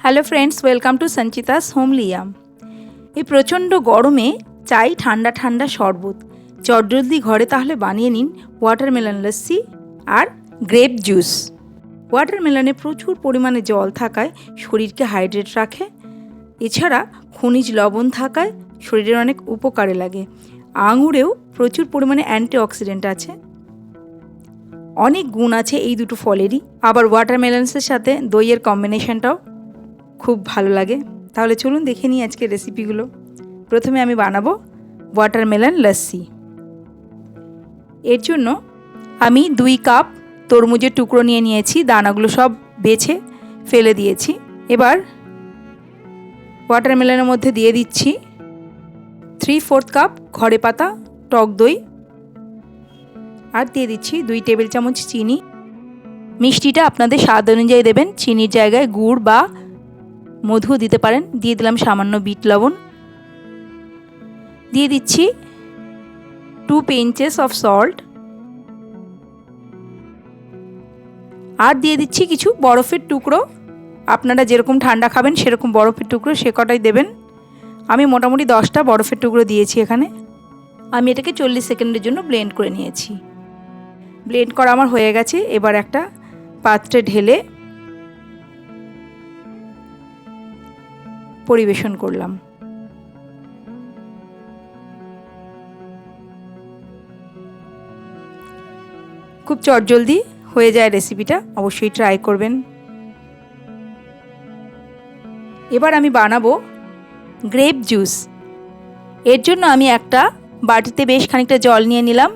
Hello friends welcome to Sanchita's হোমলিয়াম এই প্রচণ্ড গরমে চাই ঠান্ডা ঠান্ডা শরবত। চটজলদি ঘরে তাহলে বানিয়ে নিন ওয়াটারমেলন লস্যি আর গ্রেপ জুস ওয়াটারমেলনে প্রচুর পরিমাণে জল থাকায় শরীরকে হাইড্রেট রাখে। এছাড়া খনিজ লবণ থাকায় শরীরের অনেক উপকারে লাগে। আঙুরেও প্রচুর পরিমাণে অ্যান্টিঅক্সিডেন্ট আছে। অনেক গুণ আছে এই দুটো ফলেরই। আবার ওয়াটারমেলনসের সাথে দইয়ের কম্বিনেশনটাও খুব ভালো লাগে। তাহলে চলুন দেখে নিই আজকে রেসিপিগুলো প্রথমে আমি বানাবো ওয়াটারমেলন লস্যি এর জন্য আমি দুই কাপ তরমুজের টুকরো নিয়ে নিয়েছি, দানাগুলো সব বেছে ফেলে দিয়েছি। এবার ওয়াটারমেলনের মধ্যে দিয়ে দিচ্ছি থ্রি ফোর্থ কাপ ঘরে পাতা, টক দই। আর দিয়ে দিচ্ছি দুই টেবিল চামচ চিনি। মিষ্টিটা আপনাদের স্বাদ অনুযায়ী দেবেন, চিনির জায়গায় গুড় বা মধু দিতে পারেন। দিয়ে দিলাম সামান্য বিট লবণ। দিয়ে দিচ্ছি টু পেঞ্চেস অফ সল্ট আর দিয়ে দিচ্ছি কিছু বরফের টুকরো। আপনারা যেরকম ঠান্ডা খাবেন, সেরকম বরফের টুকরো সে কটাই দেবেন। আমি মোটামুটি দশটা বরফের টুকরো দিয়েছি এখানে। আমি এটাকে চল্লিশ সেকেন্ডের জন্য ব্লেন্ড করে নিয়েছি। ব্লেন্ড করা আমার হয়ে গেছে। এবার একটা পাত্রে ঢেলে পরিবেশন করলাম। খুব চটজলদি হয়ে যায় রেসিপিটা অবশ্যই ট্রাই করবেন। এবার আমি বানাবো গ্রেপ জুস এর জন্য আমি একটা বাটিতে বেশ খানিকটা জল নিয়ে নিলাম।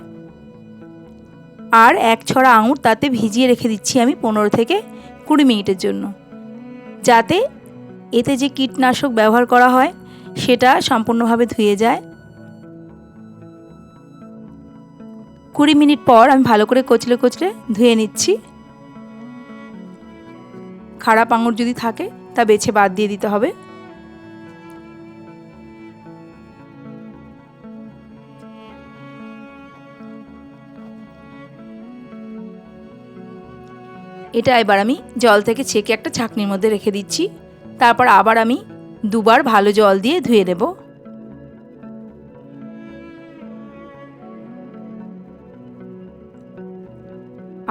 আর এক ছড়া আঙুর তাতে ভিজিয়ে রেখে দিচ্ছি আমি পনেরো থেকে কুড়ি মিনিটের জন্য। যাতে এতে যে কীটনাশক ব্যবহার করা হয়, সেটা সম্পূর্ণভাবে ধুয়ে যায়। কুড়ি মিনিট পর আমি ভালো করে কচলে কচলে ধুয়ে নিচ্ছি। খারাপ আঙুর যদি থাকে, তা বেছে বাদ দিয়ে দিতে হবে। এটা এবার আমি জল থেকে ছেঁকে একটা ছাকনির মধ্যে রেখে দিচ্ছি। তারপর আবার আমি দুবার ভালো জল দিয়ে ধুয়ে নেব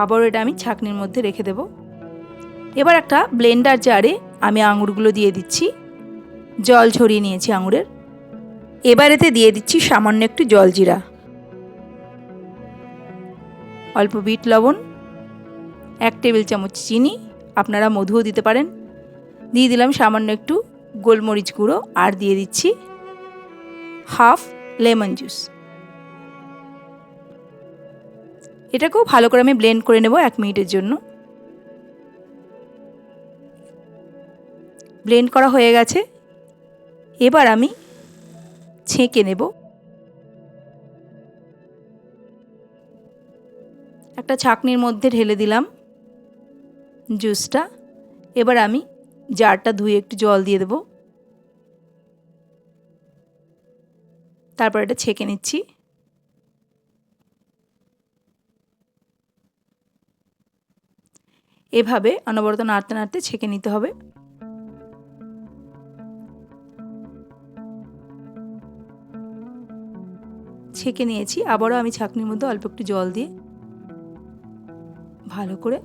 আবার এটা আমি ছাকনির মধ্যে রেখে দেব। এবার একটা ব্লেন্ডার জারে আমি আঙুরগুলো দিয়ে দিচ্ছি। জল ছড়িয়ে নিয়েছি আঙুরের। এবার এতে দিয়ে দিচ্ছি সামান্য একটু জলজিরা অল্প বিট লবণ, এক টেবিল চামচ চিনি, আপনারা মধুও দিতে পারেন। দিয়ে দিলাম সামান্য একটু গোলমরিচ গুঁড়ো, আর দিয়ে দিচ্ছি হাফ লেমন জুস। এটাকেও ভালো করে আমি ব্লেন্ড করে নেব এক মিনিটের জন্য। ব্লেন্ড করা হয়ে গেছে। এবার আমি ছেঁকে নেব। একটা ছাকনির মধ্যে ঢেলে দিলাম জুসটা। এবার আমি জারটা ধুয়ে একটু জল দিয়ে দেব। তারপর এটা ছেঁকে নিচ্ছি। এভাবে অনবরত নাড়তে নাড়তে ছেঁকে নিতে হবে। ছেঁকে নিয়েছি, আবারও আমি ছাকনির মধ্যে অল্প একটু জল দিয়ে ভালো করে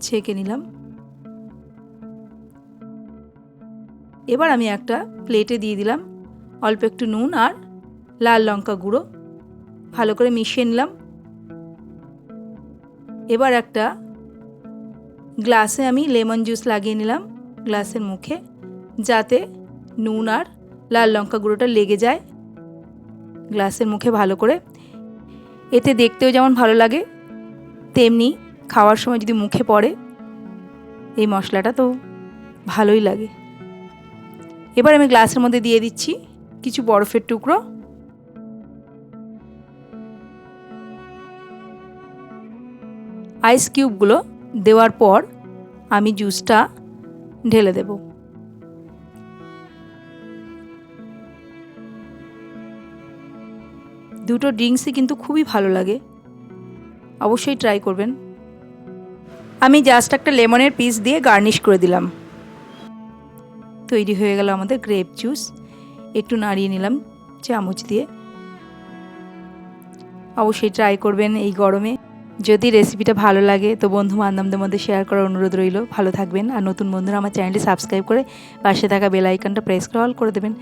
ছেঁকে নিলাম। এবার আমি একটা প্লেটে দিয়ে দিলাম অল্প একটু নুন আর লাল লঙ্কা গুঁড়ো। ভালো করে মিশিয়ে নিলাম। এবার একটা গ্লাসে আমি লেমন জুস লাগিয়ে নিলাম গ্লাসের মুখে, যাতে নুন আর লাল লঙ্কা গুঁড়োটা লেগে যায়। গ্লাসের মুখে ভালো করে। এতে দেখতেও যেমন ভালো লাগে, তেমনি খাওয়ার সময় যদি মুখে পড়ে, এই মশলাটা তো ভালোই লাগে। এবার আমি গ্লাসের মধ্যে দিয়ে দিচ্ছি কিছু বরফের টুকরো। আইস কিউবগুলো দেওয়ার পর আমি জুসটা ঢেলে দেব। দুটো ড্রিঙ্কসই কিন্তু খুবই ভালো লাগে। অবশ্যই ট্রাই করবেন। আমি জাস্ট একটা লেমনের পিস দিয়ে গার্নিশ করে দিলাম। তৈরি হয়ে গেল আমাদের গ্রেপ জুস একটু নাড়িয়ে নিলাম চামচ দিয়ে। অবশ্যই ট্রাই করবেন এই গরমে। যদি রেসিপিটা ভালো লাগে তো বন্ধু বান্ধবদের মধ্যে শেয়ার করার অনুরোধ রইল। ভালো থাকবেন আর নতুন বন্ধুরা আমার চ্যানেলটি সাবস্ক্রাইব করে পাশে থাকা বেল আইকনটা প্রেস করে অল করে দেবেন।